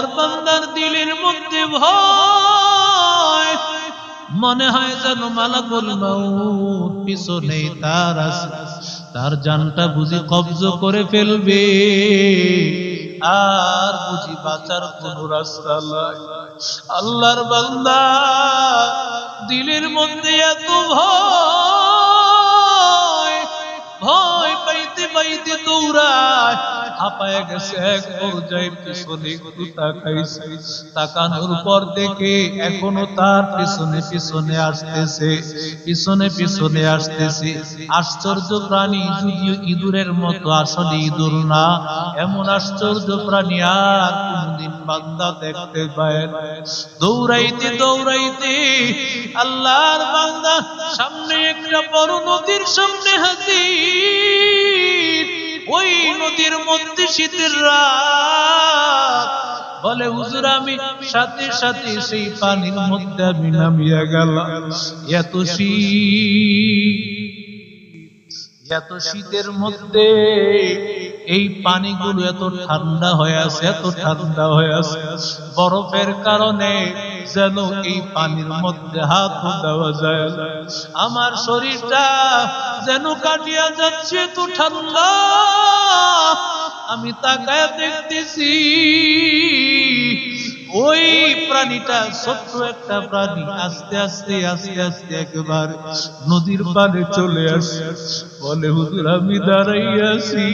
আল্লাহর বান্দার দিলের মধ্যে ভয়। মনে হয় যেন মালাকুল মাউত পিছনে তার আছে। তার জানটা বুঝি কবজ করে ফেলবে। আর বুঝি বাঁচার কোন রাস্তা নাই। আল্লাহর বান্দা দিলের মধ্যে এত ভয়। ভয় পাইতে পাইতে দৌড়ায়। হাঁপায় গেছে এক পর্যায়ে পিছনে তাকাইছে তাকানোর পর দেখে এখনও তার পিছনে পিছনে আসতেছে, পিছনে পিছনে আসতেছে। আশ্চর্য প্রাণী যদিও ইঁদুরের মতো, আসলে ইঁদুর না। এমন আশ্চর্য প্রাণী আর কোনদিন বান্দা দেখতে পায়। দৌড়াইতে দৌড়াইতে আল্লাহর বান্দা সামনে একটা বড় নদীর সামনে হাজির। ওই নদীর মধ্যে শীতের রাত। বলে, হুজুর, আমি সাথে সাথে সেই পানির মধ্যে আমি নামিয়া গেলাম। এত শীত, এত শীতের মধ্যে এই পানিগুলো এত ঠান্ডা হয়ে আছে, এত ঠান্ডা হয়ে আছে। বরফের কারণে যেন এই পানির মধ্যে হাত দেওয়া যায়। আমার শরীরটা যেন কাটিয়া যাচ্ছে তো ঠান্ডা। আমি তাকায় দেখতেছি, ওই প্রাণীটা ছোট্ট একটা প্রাণী। আস্তে আস্তে আস্তে আস্তে একেবারে নদীর পানে চলে আসে। বলে, হুজুর, আমি দাঁড়াইয়াছি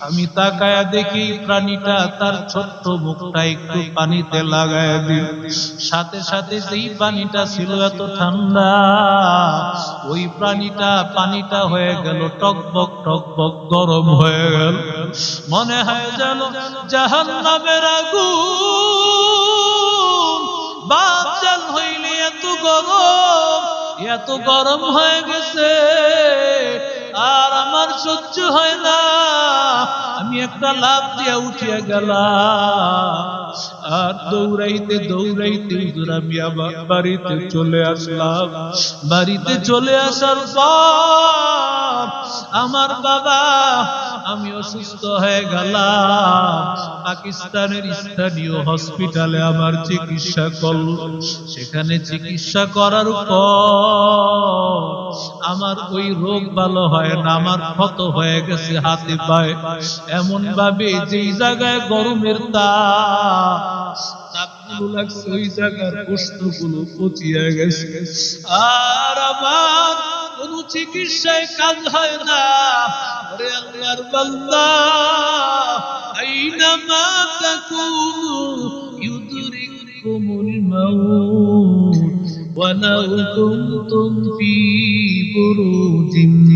আমি তাকায়া দেখি প্রাণীটা তার ছোট্ট মুখটা একটু পানিতে লাগায় দিল। সাথে সাথে যেই পানিটা ছিল এত ঠান্ডা। ওই প্রাণীটা, পানিটা হয়ে গেল টকবক টকবক গরম হয়ে গেল। মনে হয় যেন জাহান নামের আগুন। বাচাল হইলে এত গরম এত গরম হয়ে গেছে। আর আমার সহ্য হয় না। আমি একটা লাভ দিয়া উঠিয়া গেলাম। আর দৌড়াইতে দৌড়াইতে আমি আবার বাড়িতে চলে আসলাম। বাড়িতে চলে আসার পর আমার বাবা, আমি অসুস্থ হয়ে গেলাম। পাকিস্তানের স্থানীয় হসপিটালে আমার চিকিৎসা করল। সেখানে চিকিৎসা করার পর আমার ওই রোগ ভালো হয় না, আমার ক্ষত হয়ে গেছে হাতে পায়ে। এমন ভাবে যেই জায়গায় গরমের তাপ লাগছে, ওই জায়গার প্রশ্নগুলো পচিয়ে গেছে। আর আমার চিকিৎসায় কাজ হয় না। রে আল্লাহর বান্দা আইনামা তাকুনু ইউদরিকুমুল মাউত ওয়া লাউ কুনতুম ফি বুরুজিন।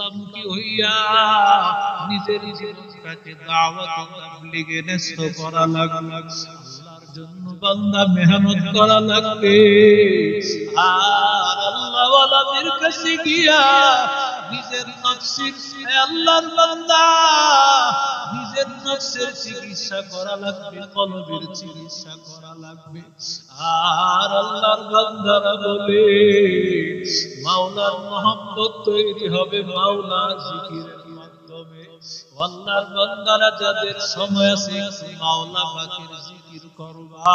আল্লাহমুখী হইয়া নিজের জীবনটাকে দাওয়াত তাবলীগে ন্যস্ত করা আল্লাহর জন্য বান্দা মেহনত করা লাগবে। আর আল্লাহ ওয়ালাদের কাছে গিয়া নিজের আল্লাহর বান্দা, নিজের চিকিৎসা করা লাগবে, কলবের চিকিৎসা করা লাগবে। আর আল্লাহর বান্দারা বলে, মাওলার মোহাম্মত তৈরি হবে মাওলা জিকিরের যাদের সময় আছে, মাওলা জিকির করবা।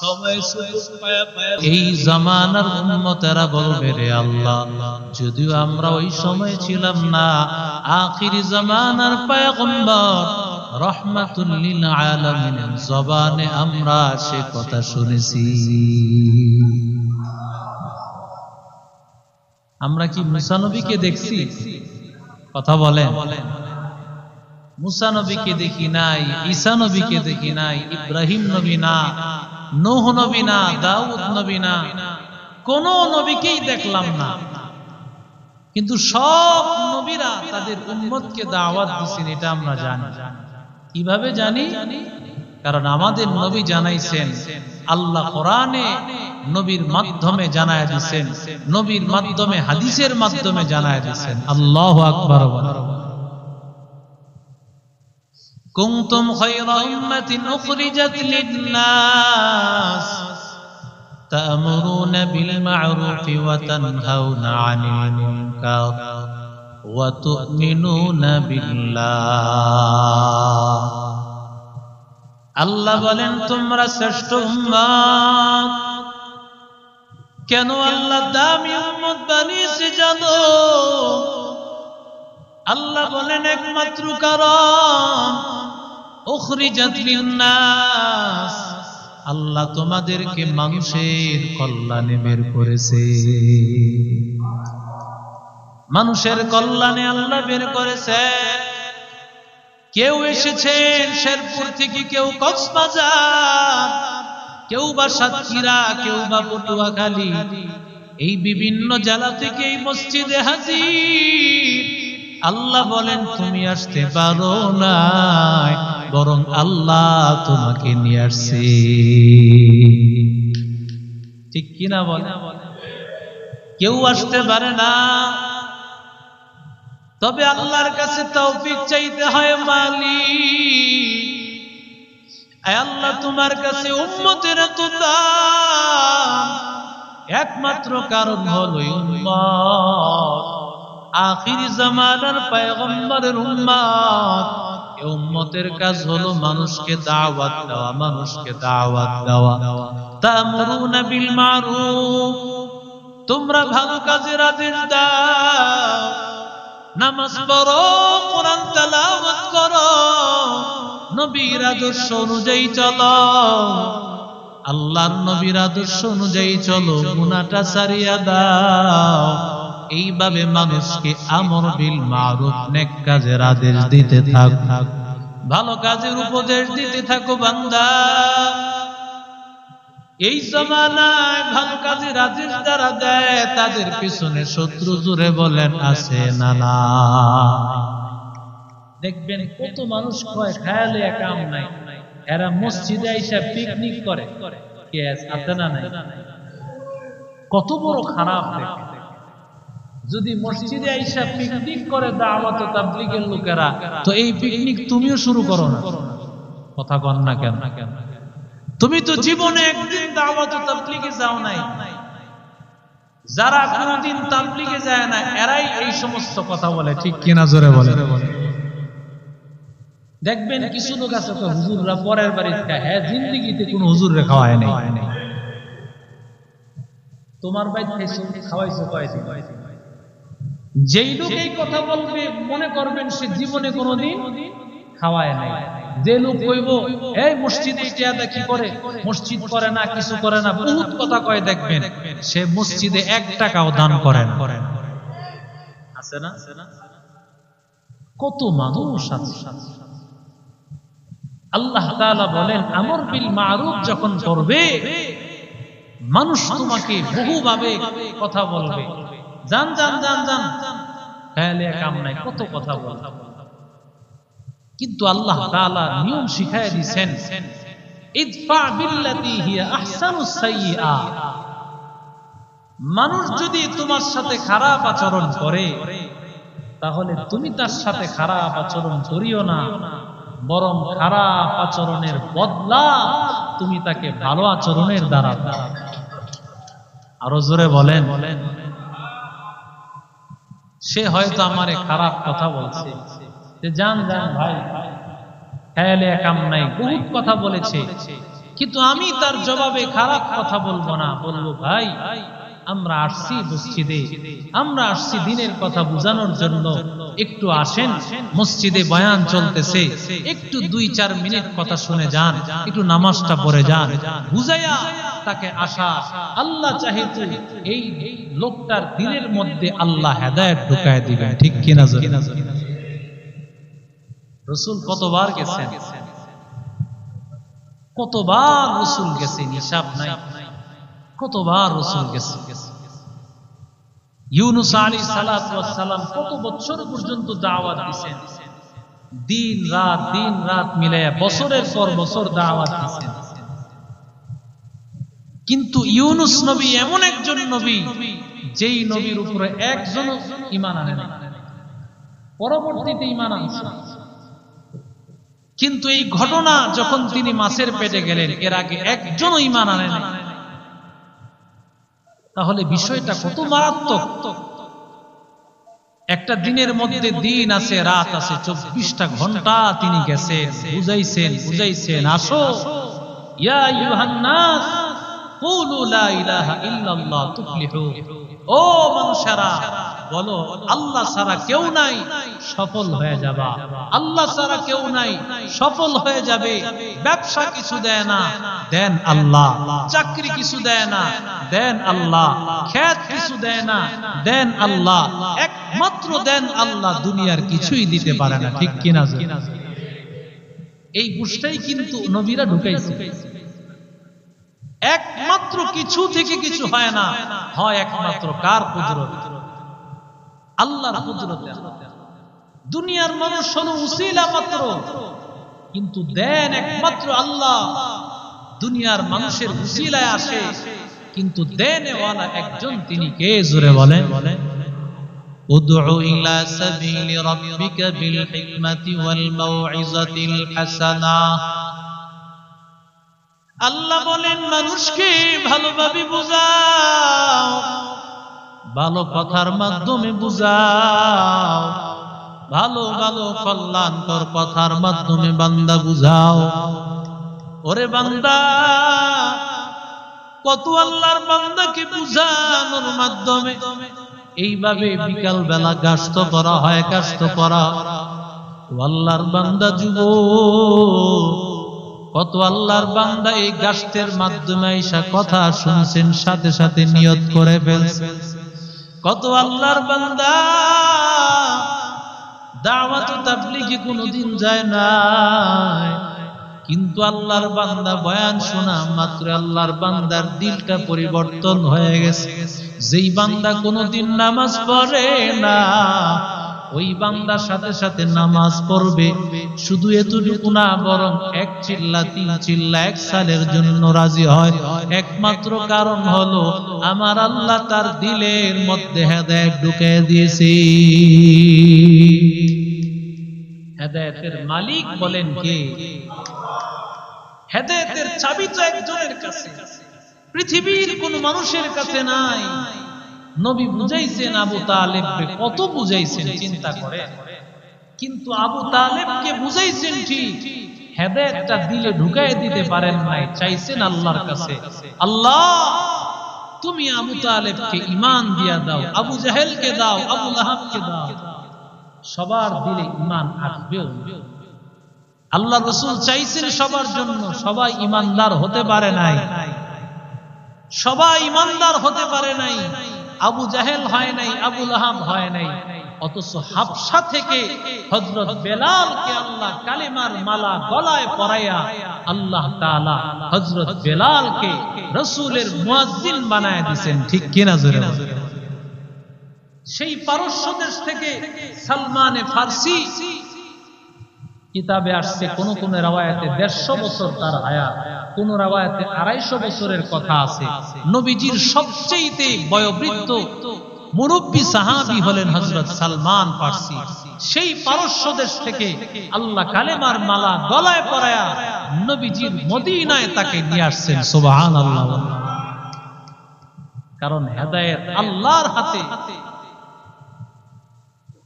সময় সুযোগ পায়া পায়া। এই জামানার উম্মতেরা বলবে, রে আল্লাহ, যদিও আমরা ওই সময় ছিলাম না, আখিরি জামানার পয়গম্বর আলামিনের জবানে আমরা সে কথা শুনেছি। আমরা কি মুসা নবীকে দেখছি? কথা বলেন। মুসা নবীকে দেখি নাই ঈসা নবীকে দেখি নাই ইব্রাহিম নবী না নোহ নবী না দাউদ নবী না কোন নবীকেই দেখলাম না। কিন্তু সব নবীরা তাদের উম্মতকে দাওয়াত দিছেন এটা আমরা জানি। কীভাবে জানি? কারণ আমাদের নবী জানাইছেন আল্লাহ কোরআনে নবীর মাধ্যমে জানায় দিছেন নবীর মাধ্যমে হাদিসের মাধ্যমে জানায় দিছেন। আল্লাহ আকবার। কুনতুম খায়রা উম্মাতিন উখরিজাত লিন-নাস تأمرون بالمعروف وتنهون عن المنكر وتؤمنون بالله আল্লাহ বলেন তোমরা শ্রেষ্ঠ উম্মত কেন আল্লাহ দামি উম্মত বানিয়েছে জানো আল্লাহ বলেন একমাত্র কারণ উখরিজাত লিন-নাস আল্লাহ তোমাদেরকে মানুষের কল্যাণে বের করেছে। মানুষের কল্যাণে আল্লাহ বের করেছে। কেউ এসেছেন শেরপুর থেকে, কেউ কক্সবাজার, কেউ বা সাতক্ষীরা, কেউ বা পটুয়াখালী। এই বিভিন্ন জেলা থেকে এই মসজিদে হাজির। আল্লাহ বলেন, তুমি আসতে পারো না বরং আল্লাহ তোমাকে নিয়ে আসছে। ঠিক কিনা বলে কেউ আসতে পারে না। তবে আল্লাহর কাছে তৌফিক চাইতে হয় মালিক। আল্লাহ তোমার কাছে উম্মতের এত দাম। একমাত্র কারণ হলো আখির জামানার পয়গম্বরের এই উম্মতের কাজ হলো মানুষকে দাওয়াত দেওয়া, মানুষকে দাওয়াত দেওয়া। তামরুনা বিল মারুফ তোমরা ভালো কাজের আদেশ দাও। নামাজ পড়ো, কোরআন তেলাওয়াত করো, নবীর আদর্শ অনুযায়ী চলো। আল্লাহর নবীর আদর্শ অনুযায়ী চলো, গুনাহটা সারিয়া দাও। এইভাবে মানুষকে আমর বিল মারুফ, নেক কাজের আদেশ দিতে থাক। ভালো কাজের উপদেশ দিতে থাকো বান্দা। এই জমানায় ভালো কাজের আদেশ যারা দেয়, তাদের পিছনে শত্রু জুড়ে বলেন, আছে না না। দেখবেন কত মানুষ কয়, খেয়ালে কাম নাই। এরা মসজিদে আইসা পিকনিক করে। কত বড় খারাপ দেখে যদি মসজিদে আইসা পিকনিক করে দাওয়াত ও তাবলীগের লোকেরা, তো এই পিকনিক তুমিও শুরু করো না। কথা কন না কেন? তুমি তো জীবনে একদিন দাওয়াত ও তাবলীগে যাও নাই। যারা কোনদিন তাবলীগে যায় না, এরাই এই সমস্ত কথা বলে। ঠিক কিনা জোরে বলে দেখবেন কিছু লোক আছে তো হুজুররা পরের বাড়ি হ্যাঁ জিন্দিগিতে কোনো হুজুরে খাওয়ায় নাই। তোমার বাড়ি খাওয়াইছো কয়দিন? যেই লোক এই কথা বলবে, মনে করবেন সে জীবনে কোনোদিন খাওয়ায় নাই। যে লোক কইব, এই মসজিদে এটা কি করে? মসজিদ করে না, কিছু করে না, বহুত কথা কয় দেখবেন। সে মসজিদে এক টাকাও দান করে না। আছে না? কত মানুষ আছে। আল্লাহ তাআলা বলেন, আমর বিল মারুফ যখন করবে, মানুষ তোমাকে বহুভাবে কথা বলবে। খেয়ালে কাম নাই, কত কথা বল। কিন্তু আল্লাহ তাআলা নিয়ম ইদফা বিল্লাতি হিয়া আহসানুস সাইয়্যা মানুষ যদি তোমার সাথে খারাপ আচরণ করে, তাহলে তুমি তার সাথে খারাপ আচরণ করিও না। বরং খারাপ আচরণের বদলা তুমি তাকে ভালো আচরণের দ্বারা আরও জোরে বলেন বলেন। সে হয়তো আমারে খারাপ কথা বলছে। যে যান যান ভাই, খেয়ালে একাম নাই, বহুত কথা বলেছে। কিন্তু আমি তার জবাবে খারাপ কথা বলব না। বলব, ভাই, আমরা আসছি মসজিদে। আমরা আসছি দিনের কথা বোঝানোর জন্য। একটু আসেন, মসজিদে বয়ান চলতেছে। একটু দুই চার মিনিট কথা শুনে যান, একটু নামাজটা পড়ে যান। বুঝাইয়া তাকে আসা আল্লাহ চাহে এই লোকটার দিনের মধ্যে আল্লাহ হেদায়ত ঢুকায় দিবেন। ঠিক কিনা রসুল কতবার গেছেন? কতবার রসুল গেছেন? হিসাব নাই। কতবার রসুল গেছে গেছে ইউনুস আলী কত বছর পর্যন্ত দাওয়াত দিন রাত দিন রাত মিলাইয়া বছরের পর বছর দাওয়াত কিন্তু ইউনুস নবী এমন একজন নবী, যেই নবীর উপরে একজন ইমান আনে পরবর্তীতে ইমান আনছে। কিন্তু এই ঘটনা যখন তিনি মাছের পেটে গেলেন, এর আগে একজনও ইমান আনে না তাহলে বিষয়টা কত মারাত্মক? একটা দিনের মধ্যে দিন আছে, রাত আছে, চব্বিশটা ঘণ্টা তিনি গেছেন, বুঝাইছেন বুঝাইছেন, আসো। ও মানুষেরা বলো, আল্লাহ ছাড়া কেউ নাই, সফল হয়ে যাবা। আল্লাহ ছাড়া কেউ নাই, সফল হয়ে যাবে। ব্যবসা কিছু দেয় না, দেন আল্লাহ। চাকরি কিছু দেয় না, দেন আল্লাহ। খ্যাত কিছু দেয় না, দেন আল্লাহ। একমাত্র দেন আল্লাহ, দুনিয়ার কিছুই দিতে পারে না, ঠিক কিনা এই বুঝটাই কিন্তু নবীরা ঢুকাইছে একমাত্র কিছু থেকে কিছু হয় না, হয় একমাত্র কার কুদরত? আল্লাহর কুদরতে দুনিয়ার মানুষ হলো উসিলা মাত্র কিন্তু দেন একমাত্র আল্লাহ দুনিয়ার মানুষের উসিলায় আসে কিন্তু দেনওয়ালা একজন তিনি কে জোরে বলেন ادع إلى سبيل ربك بالحكمة والموعظة الحسنة আল্লাহ বলেন মানুষকে ভালোভাবে বুঝাও ভালো কথার মাধ্যমে বুঝাও। ভালো ভালো কল্যাণকর কথার মাধ্যমে বান্দা বুঝাও। ওরে বান্দা, কত আল্লাহর বান্দাকে বুঝানোর মাধ্যমে এইভাবে বিকাল বেলা গাস্ত করা হয় গাস্ত করা। আল্লাহর বান্দা যুব, কত আল্লাহর বান্দা এই গাস্তের মাধ্যমে কথা শুনছেন, সাথে সাথে নিয়ত করে ফেলছে কত আল্লাহর বান্দা। দাওয়াত তাবলিগে কোনোদিন যায় না কিন্তু আল্লাহর বান্দা বয়ান শোনা, মাত্র আল্লাহর বান্দার দিলটা পরিবর্তন হয়ে গেছে। যেই বান্দা কোনোদিন নামাজ পড়ে না ওই বান্দার সাথে সাথে নামাজ পড়বে। শুধু এতটুকু না, বরং এক চিল্লা, তিন চিল্লা, এক সালের জন্য রাজি হয়। একমাত্র কারণ হলো, আমার আল্লাহ তার দিলের মধ্যে হেদায়ত ঢুকে দিয়েছে। হেদায়তের মালিক বলেন কে? হেদায়তের চাবি তো একজনের কাছে। পৃথিবীর কোন মানুষের কাছে নাই। নবী বুঝাইছেন আবু তালেবকে, কত বুঝাইছেন, চিন্তা করে কিন্তু আবু তালেবকে বুঝাইছেন ঠিক, হেদায়তটা দিলে ঢুকাই দিতে পারেন নাই, চাইছেন আল্লাহর কাছে। আল্লাহ, তুমি আবু তালেবকে ইমান দিয়া দাও, আবু জাহেলকে দাও, আবু লাহাবকে দাও। সবার দিলে ইমান আসবেও আল্লাহ রসুল চাইছেন সবার জন্য, সবাই ইমানদার হতে পারে নাই। সবাই ইমানদার হতে পারে নাই। আবু জাহেল হয় নাই, আবু লাহাব হয় নাই। অথচ হাফসা থেকে হজরত বেলালকে আল্লাহ কালিমার মালা গলায় পরাইয়া আল্লাহ তাআলা হজরত বেলালকে রসুলের মুয়াজ্জিন বানায় দিবেন ঠিক কিনা জোরে সেই পারস্য দেশ থেকে সালমানে ফার্সি কিতাবে আসছে কোন কোন রাওয়ায়াতে দেড়শো বছর তার হায়াত কোন রাওয়ায়াতে আড়াইশো বছরের কথা আছে। নবীজির সবচেয়ে বয়োবৃদ্ধ মুরব্বী সাহাবি হলেন হজরত সালমান পার্সি সেই পারস্য দেশ থেকে আল্লাহ কালেমার মালা গলায় পরায়া নবীজির মদিনায় তাকে নিয়ে আসছেন সুবহান আল্লাহ কারণ হেদায়েত আল্লাহর হাতে।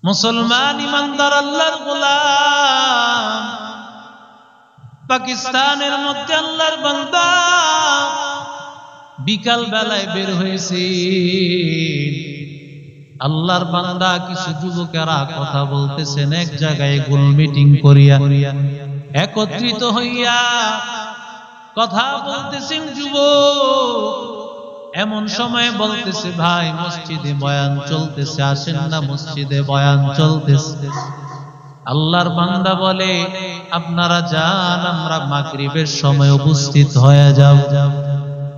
মুসলমান ইমানদার আল্লাহর গোলাম। পাকিস্তানের মধ্যে আল্লাহর বান্দা। বিকাল বেলায় বের হয়েছে। আল্লাহর বান্দা কিছু যুবকেরা কথা বলতেছেন, এক জায়গায় গোল মিটিং করিয়া। একত্রিত হইয়া কথা বলতেছেন যুবক। এমন সময় বলতেছে ভাই মসজিদে বয়ান চলতেছে আসেন না মসজিদে বয়ান চলতেছে। আল্লাহর বান্দা বলে আপনারা যান আমরা মাগরিবের সময় উপস্থিত হয়ে যাব।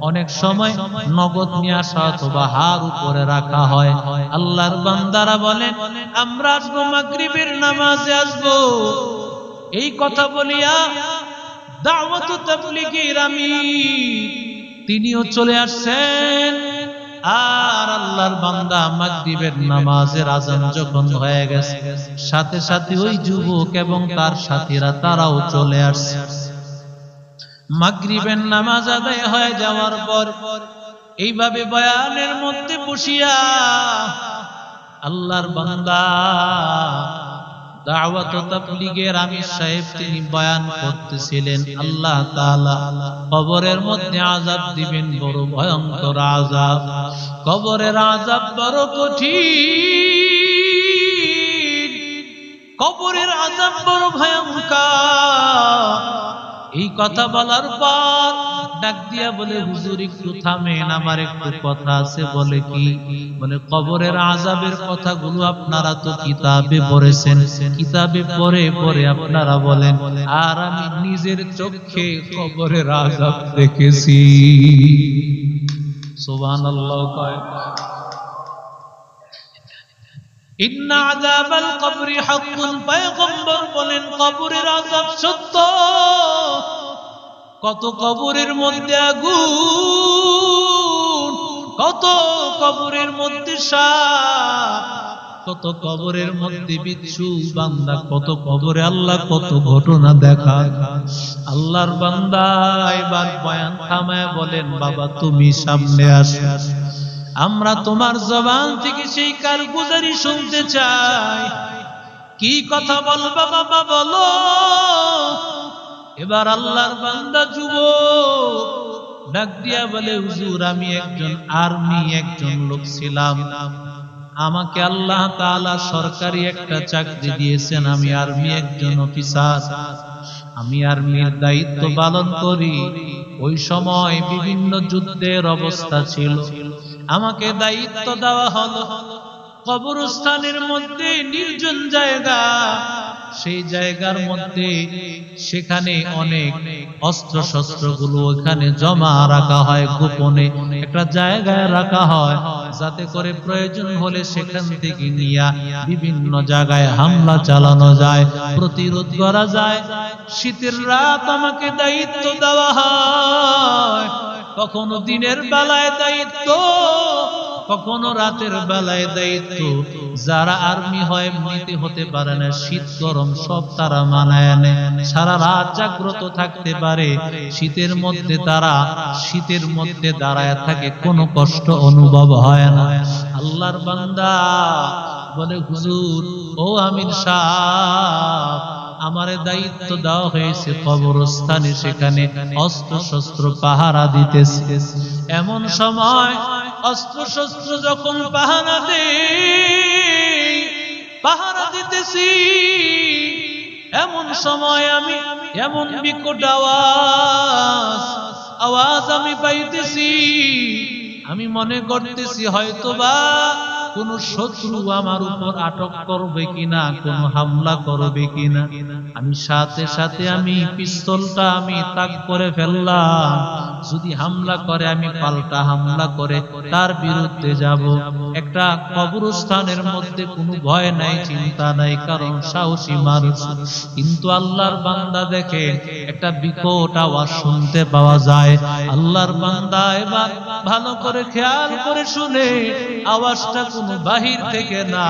অনেক সময় নগদ নিয়ে আসা অথবা হার উপরে রাখা হয়। আল্লাহর বান্দারা বলেন আমরা আসব মাগরিবের নামাজে আসব। এই কথা বলিয়া দাওয়াত তাবলিগের আমি তিনিও চলে আসছেন। আর আল্লাহর বান্দা মাগরিবের নামাজের আজান যখন হয়ে গেছে, সাথে সাথে ওই যুবক এবং তার সাথীরা তারাও চলে আসছে। মাগরিবের নামাজ আদায় হয়ে যাওয়ার পর এইভাবে বয়ানের মধ্যে বসিয়া আল্লাহর বান্দা দাওয়াত তাবলীগের আমির সাহেব তিনি বয়ান করতেছিলেন, আল্লাহ তাআলা কবরের মধ্যে আযাব দিবেন, বড় ভয়ঙ্কর আযাব। কবরের আযাব বড় কঠিন। কবরের আযাব বড় ভয়ঙ্কর। এই কথা বলার পর ডাক দিয়া বলে, হুজুর, একটু থামেন, আমার একটু কথা আছে। বলে কি? বলে, কবরের আজাবের কথাগুলো আপনারা তো কিতাবে পড়েছেন। কিতাবে পড়ে পড়ে আপনারা বলেন, আর আমি নিজের চোখে কবরের আজাব দেখেছি সুবহানাল্লাহ কয়। ইন্না আযাবাল কবরি হাক্কুন। পয়গম্বর বলেন, কবরের আযাব সত্য। কত কবরের মধ্যে আগুন, কত কবরের মধ্যে সাপ, কত কবরের মধ্যে বিচ্ছু বান্দা, কত কবরে আল্লাহ কত ঘটনা দেখা। আল্লাহর বান্দা এবার বয়ান থামায় বলেন, বাবা, তুমি সামনে আসে। আমরা তোমার জবান থেকে সেই কারগুজারি শুনতে চাই। কি কথা বলবা বাবা, বলো। এবার আল্লাহর বান্দা যুব ডাক দিয়া বলে, হুজুর, আমি একজন আর্মি একজন লোক ছিলাম। আমাকে আল্লাহ তাআলা সরকারি একটা চাকরি দিয়েছেন, আমি আর্মি একজন অফিসার আমি আর্মির দায়িত্ব পালন করি। ওই সময় বিভিন্ন যুদ্ধের অবস্থা ছিল। আমাকে দায়িত্ব দেওয়া হলো। কবরস্থানের মধ্যে নির্জন জায়গা। সেই জায়গার মধ্যে সেখানে অনেক অস্ত্র শস্ত্রগুলো ওখানে জমা রাখা হয়, গোপনে একটা জায়গায় রাখা হয়, যাতে করে প্রয়োজন হলে সেখান থেকে নিয়ে বিভিন্ন জায়গায় হামলা চালানো যায়, প্রতিরোধ করা যায়। শীতের রাত আমাকে দায়িত্ব দেওয়া হয়, কখনো দিনের বেলায় দায়িত্ব কখনো রাতের বেলায় দায়িত্ব। যারা আর্মি হয়, এমনিতে হতে পারে না। শীত, গরম, সব তারা মানায় নেয় সারা রাত জাগ্রত থাকতে পারে। শীতের মধ্যে তারা, শীতের মধ্যে দাঁড়ায় থাকে। কোনো কষ্ট অনুভব হয় না। আল্লাহর বান্দা বলে, হুজুর, ও আমির সাহ আমারে দায়িত্ব দেওয়া হয়েছে কবরস্থানে। সেখানে অস্ত্র শস্ত্র পাহারা দিতেছে। এমন সময় অস্ত্র শস্ত্র যখন পাহারা দে পাহারা দিতেছি, এমন সময় আমি এমন বিকট আওয়াজ আওয়াজ আমি পাইতেছি। আমি মনে করতেছি হয়তোবা কোন শত্রু আমার উপর আটক করবে কিনা, কোন হামলা করবে কিনা? আমি সাথে সাথে আমি পিস্তলটা আমি তাক করে ফেললাম। যদি হামলা করে, আমি পাল্টা হামলা করে তার বিরুদ্ধে যাব। একটা কবরস্থানের মধ্যে কোনো ভয় নাই, চিন্তা নাই, কারণ সাহসী মানুষ। কিন্তু আল্লাহর বান্দা দেখে একটা বিকট আওয়াজ শুনতে পাওয়া যায়। আল্লাহর বান্দা এবার ভালো করে খেয়াল করে শুনে আওয়াজটা কোনো বাহির থেকে না,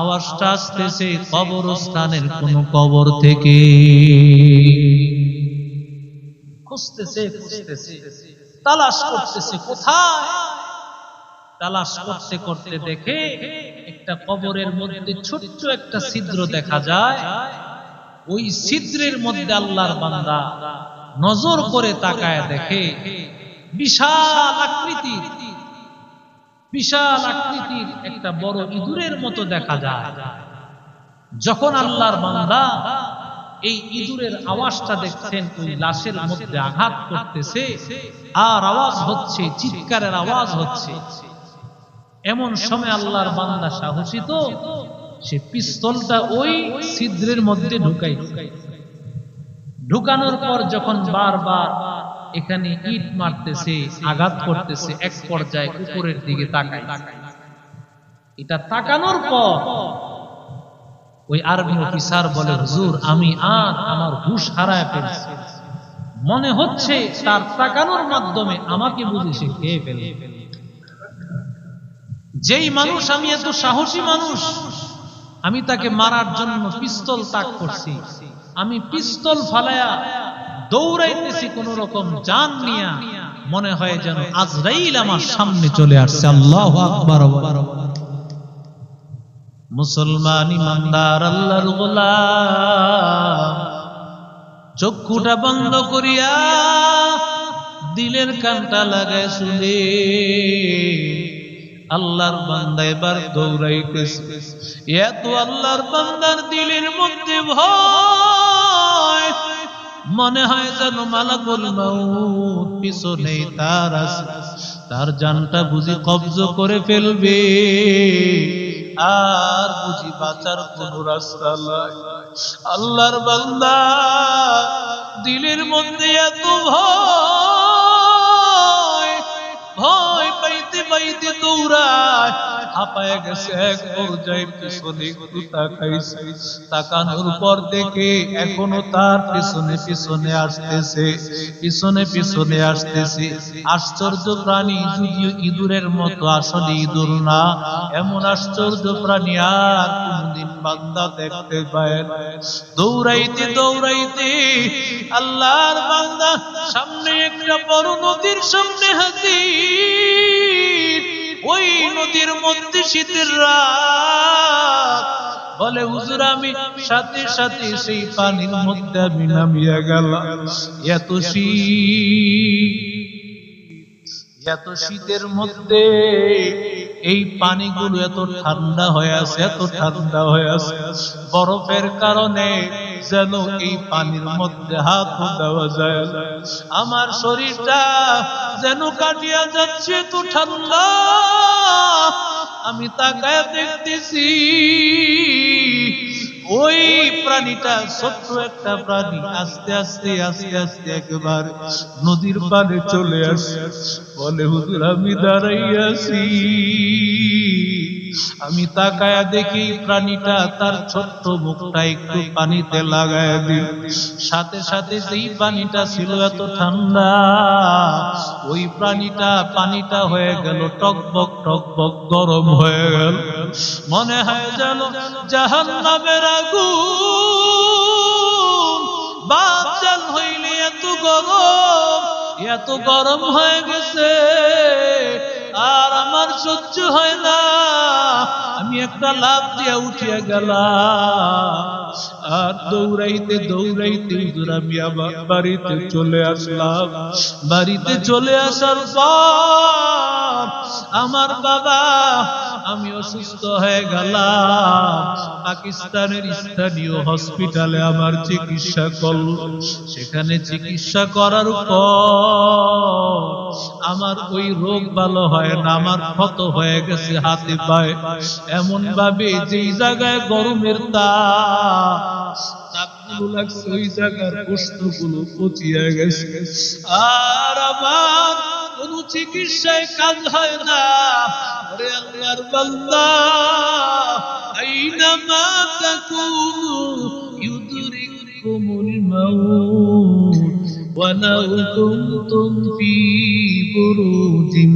আওয়াজটা আসতেছে কবরস্থানের কোনো কবর থেকে খুঁজতেছে খুঁজতেছে, তালাশ করতেছে, কোথায়? তালাশ করতে করতে দেখে একটা কবরের মধ্যে ছোট্ট একটা ছিদ্র দেখা যায়। ওই ছিদ্রের মধ্যে আল্লাহর বান্দা নজর করে তাকায় দেখে বিশাল আকৃতির বিশাল আকৃতির একটা বড় ইঁদুরের মতো দেখা যায়। যখন আল্লাহর বান্দা এই ইঁদুরের আওয়াজটা দেখছেন, ওই লাশের মধ্যে আঘাত করতেছে, আর আওয়াজ হচ্ছে, চিৎকারের আওয়াজ হচ্ছে। এমন সময় আল্লাহর বান্দা সাহসী তো সে পিস্তলটা ওই ছিদ্রের মধ্যে ঢুকাই ঢুকানোর পর যখন বারবার এখানে ইট মারতেছে আঘাত করতেছে এক পর্যায়ে উপরের দিকে তাকায়। এটা তাকানোর পর ওই আর্মি অফিসার বলে হুজুর আমি আর আমার হুশ হারায় ফেলছি। মনে হচ্ছে তার তাকানোর মাধ্যমে আমাকে বুঝি সে খেয়ে ফেলে যেই মানুষ আমি এত সাহসী মানুষ আমি তাকে মারার জন্য পিস্তল তাক করছি। আমি পিস্তল ফালায়া দৌড়াইতেছি কোন রকম জান নিয়া মনে হয় যেন আজরাইল আমার সামনে চলে আসছে। আল্লাহ আকবার। মুসলমান ইমানদার আল্লাহর গোলাম। চক্ষুটা বন্ধ করিয়া দিলের কানটা লাগায় শুনে। আল্লাহর বান্দা এবার দৌড়াইতেছে। এত আল্লাহর বান্দার দিলের মধ্যে ভয়। মনে হয় যেন মালাকুল মাউত পিছনে তার আছে। তার জানটা বুঝি কবজ করে ফেলবে। আর বুঝি বাঁচার কোন রাস্তা নাই। আল্লাহর বান্দা, দিলের মধ্যে এত ভয় ভয় পাইতে দৌড়ায় গেছে এক পর্যায়ে পিছনে তাকানোর পর দেখে এখনও তার পিছনে পিছনে আসতেছে, পিছনে পিছনে আসতেছে। আশ্চর্য প্রাণী যদিও ইঁদুরের মতো, আসলে ইঁদুর না। এমন আশ্চর্য প্রাণী আর কোনদিন বান্দা দেখতে পায়। দৌড়াইতে দৌড়াইতে আল্লাহর বান্দা সামনে একটা বড় নদীর সামনে হাজির। ওই নদীর মধ্যে শীতের রাত। বলে, হুজুর, আমি সাথে সাথে সেই পানির মধ্যে আমি নামিয়া গেলাম। এত শীত, এত শীতের মধ্যে এই পানিগুলো এত ঠান্ডা হয়ে আছে, এত ঠান্ডা হয়ে আছে। বরফের কারণে যেন এই পানির মধ্যে হাত দেওয়া যায়। আমার শরীরটা যেন কাটিয়া যাচ্ছে তো ঠান্ডা। আমি তাকায় দেখতেছি। ওই প্রাণীটা ছোট্ট একটা প্রাণী, আস্তে আস্তে আস্তে আস্তে একবার নদীর পানে চলে আসে। বলে, হুজুর, আমি দাঁড়াইয়াছি আমি তাকায়া দেখি প্রাণীটা তার ছোট্ট মুখটা একটু পানিতে লাগায় দিল। সাথে সাথে যেই পানিটা ছিল এত ঠান্ডা, ওই প্রাণীটা, পানিটা হয়ে গেল টকবক টকবক গরম হয়ে গেল। মনে হয় যেন জাহান নামের আগুন। বাচাল হইলে এত গরম এত গরম হয়ে গেছে, আর আমার সহ্য হয় না। আমি একটা লাভ দিয়ে উঠিয়া গেলাম। আর দৌড়াইতে দৌড়াইতে হুজুর, আমি আবার বাড়িতে চলে আসলাম। বাড়িতে চলে আসার পর আমার বাবা, আমি অসুস্থ হয়ে গেলাম। পাকিস্তানের স্থানীয় হসপিটালে আমার চিকিৎসা করল। সেখানে চিকিৎসা করার পর আমার ওই রোগ ভালো হয় না, আমার ক্ষত হয়ে গেছে হাতে পায়ে। এমন ভাবে যেই জায়গায় গরমের তাপ লাগছে, ওই জায়গার প্রশ্নগুলো পচিয়ে গেছে। আর আমার চিকিৎসায় কাজ হয় না। রে আল্লাহর বান্দা আইনামা তাকুনু ইউদরিকুমুল মাউত, ওয়ালাউ কুনতুম ফি বুরুজিন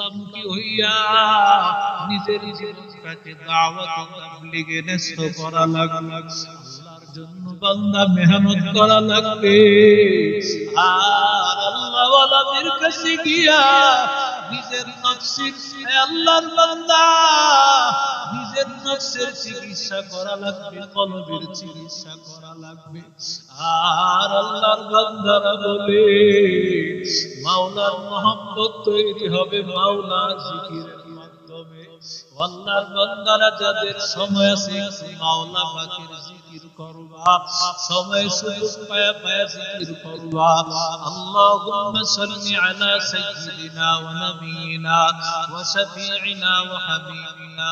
আল্লাহমুখী হইয়া নিজের জীবনটাকে দাওয়াত ও তাবলীগে ন্যস্ত করা লাগলাম জন্য বান্দা মেহনত করা লাগবে। আর আল্লাহওয়ালাদের কাছে গিয়া নিজের নকশির আল্লাহর বান্দা। নিজের নফসের চিকিৎসা করা লাগবে, কলবের চিকিৎসা করা লাগবে। আর আল্লাহর বান্দারা বলে, মাওলার মহব্বত তৈরি হবে মাওলা জিকিরের আল্লাহর বান্দারা যাদের সময় আছে একটু মাওলা পাকের জিকির করবা, সময় সুযোগ পায়া পায়া জিকির করবা। আল্লাহুম্মা সাল্লি আলা সাইয়্যিদিনা ওয়া নাবিয়িনা ওয়া শাফিঈনা ওয়া হাবিবিনা।